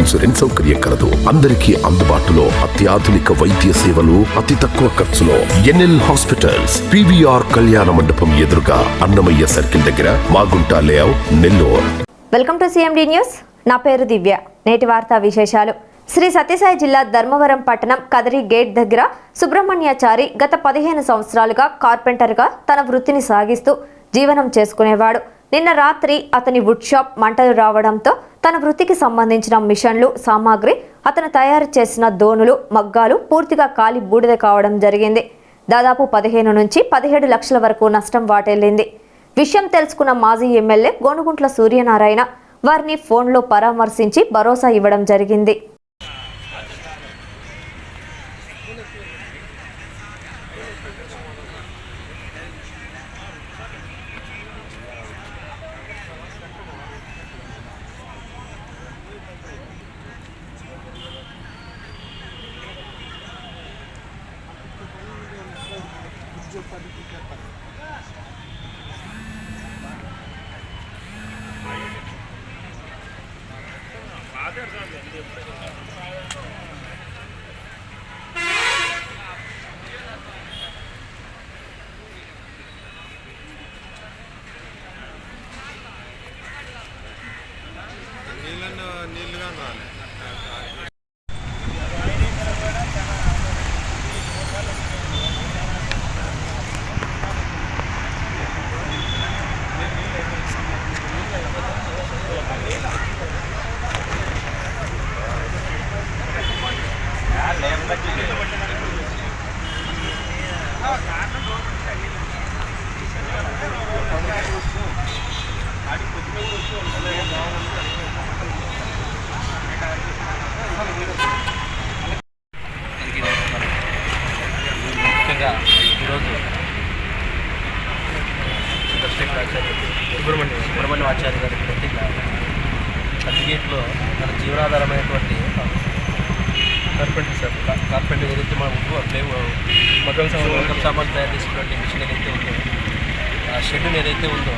Insurance సౌకర్యం కలదు. అందరికీ అందుబాటులో అత్యాధునిక వైద్య సేవలు అతి తక్కువ ఖర్చులో ఎన్ఎల్ హాస్పిటల్స్ పివిఆర్ కళ్యాణ మండపం ఎదురుగా అన్నమయ్య సర్కిల్ దగ్గర Magunta layout Nellore. Welcome to CMD news నా పేరు దివ్య. నేటి వార్తా విశేషాలు. శ్రీ సత్యసాయి జిల్లా ధర్మవరం పట్టణం కదరి గేట్ దగ్గర సుబ్రహ్మణ్యాచారి గత పదిహేను సంవత్సరాలుగా కార్పెంటర్గా తన వృత్తిని సాగిస్తూ జీవనం చేసుకునేవాడు. నిన్న రాత్రి అతని వుడ్ షాప్ మంటలు రావడంతో తన వృత్తికి సంబంధించిన మిషన్లు సామాగ్రి అతను తయారు చేసిన దోణులు మగ్గాలు పూర్తిగా కాలి బూడిద కావడం జరిగింది. దాదాపు పదిహేను నుంచి పదిహేడు లక్షల వరకు నష్టం వాటెల్లింది. విషయం తెలుసుకున్న మాజీ ఎమ్మెల్యే గోనుగుంట్ల సూర్యనారాయణ వారిని ఫోన్లో పరామర్శించి భరోసా ఇవ్వడం జరిగింది. నీళ్ళను నీళ్ళుగా రాలే. ముఖ్యంగా ఈరోజు దర్శక ఆచార్య సుబ్రహ్మణ్యం సుబ్రహ్మణ్యం ఆచార్య గారి ప్రతిజ్ఞ. సర్టిఫికేట్లో మన జీవనాధారమైనటువంటి కార్పెంటర్ సార్ కార్పెంటర్ ఏదైతే మన ఉందో అట్లే మగం మగం సామాన్లు తయారు చేసినటువంటి మిషన్ ఏదైతే ఉందో ఆ షెడ్యూల్ ఏదైతే ఉందో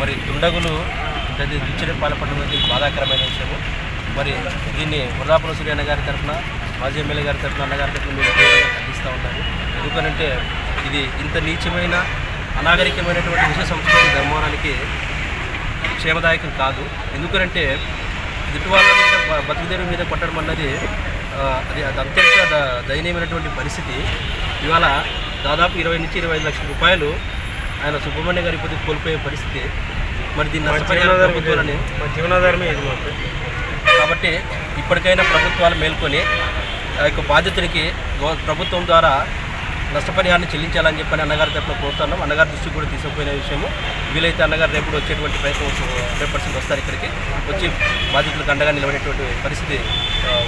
మరి దుండగులు అది దుచ్చడి పాల్పడడం అనేది బాధాకరమైన విషయము. మరి దీన్ని వృధాపుల సూర్యన్న గారి తరఫున మాజీ ఎమ్మెల్యే గారి తరఫున అన్నగారి తరఫున మీరు తీవ్రంగా ఖండిస్తూ ఉన్నారు? ఎందుకనంటే ఇది ఇంత నీచమైన అనాగరికమైనటువంటి విషయ సంస్కృతి ధర్మవరానికి క్షేమదాయకం కాదు. ఎందుకనంటే ఎదుటి వాళ్ళ మీద బ- బతుకుదేరు మీద కొట్టడం అన్నది అది అది అత్యంత దయనీయమైనటువంటి పరిస్థితి. ఇవాళ దాదాపు ఇరవై నుంచి ఇరవై లక్షల రూపాయలు ఆయన సుబ్రహ్మణ్య గారి పొద్దు కోల్పోయే పరిస్థితి. మరి దీన్ని నష్టపరిహారం జీవనాధారమే ఇది మాకు కాబట్టి ఇప్పటికైనా ప్రభుత్వాలు మేల్కొని ఆ యొక్క బాధితుడికి గవ- ప్రభుత్వం ద్వారా నష్టపరిహారాన్ని చెల్లించాలని చెప్పని అన్నగారి తరఫున కోరుతున్నాం. అన్నగారి దృష్టికి కూడా తీసుకుపోయిన విషయము. వీలైతే అన్నగారు రేపు వచ్చేటువంటి ప్రయత్నం హండ్రెడ్ పర్సెంట్ వస్తారు ఇక్కడికి. వచ్చి బాధితులకు అండగా నిలబడేటువంటి పరిస్థితి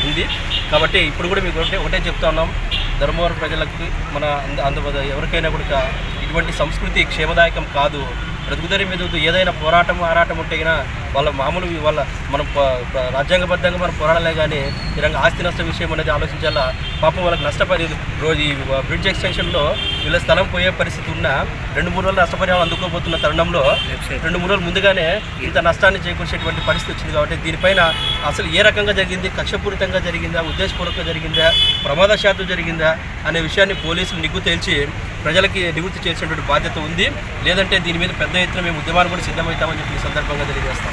ఉంది. కాబట్టి ఇప్పుడు కూడా మీకు ఒకటే ఒకటే చెప్తా ఉన్నాం. ధర్మవరం ప్రజలకు మన అంద ఎవరికైనా కూడా ఇటువంటి సంస్కృతి క్షేమదాయకం కాదు. బ్రతుకుదరి మీద ఏదైనా పోరాటం ఆరాటం ఉంటే వాళ్ళ మామూలు వాళ్ళ మనం రాజ్యాంగబద్ధంగా మనం పోరాడలే కానీ ఈ రకంగా ఆస్తి నష్ట విషయం అనేది ఆలోచించాలా? పాపం వాళ్ళకి నష్టపరి రోజు ఈ బ్రిడ్జ్ ఎక్స్టెన్షన్లో వీళ్ళ స్థలం పోయే పరిస్థితి ఉన్నా రెండు మూడు రోజులు నష్టపరిహారం అందుకోబోతున్న తరుణంలో రెండు మూడు రోజులు ముందుగానే ఇంత నష్టాన్ని చేకూర్చేటువంటి పరిస్థితి వచ్చింది కాబట్టి దీనిపైన అసలు ఏ రకంగా జరిగింది? కక్షపూరితంగా జరిగిందా? ఉద్దేశపూర్వకంగా జరిగిందా? ప్రమాదశాత్తు జరిగిందా? అనే విషయాన్ని పోలీసులు నిగ్గు తేల్చి ప్రజలకి నివృత్తి చేసేటువంటి బాధ్యత ఉంది. లేదంటే దీని మీద పెద్ద ఎత్తున మేము ఉద్యమాలు కూడా సిద్ధమవుతామని చెప్పి ఈ సందర్భంగా తెలియజేస్తాం.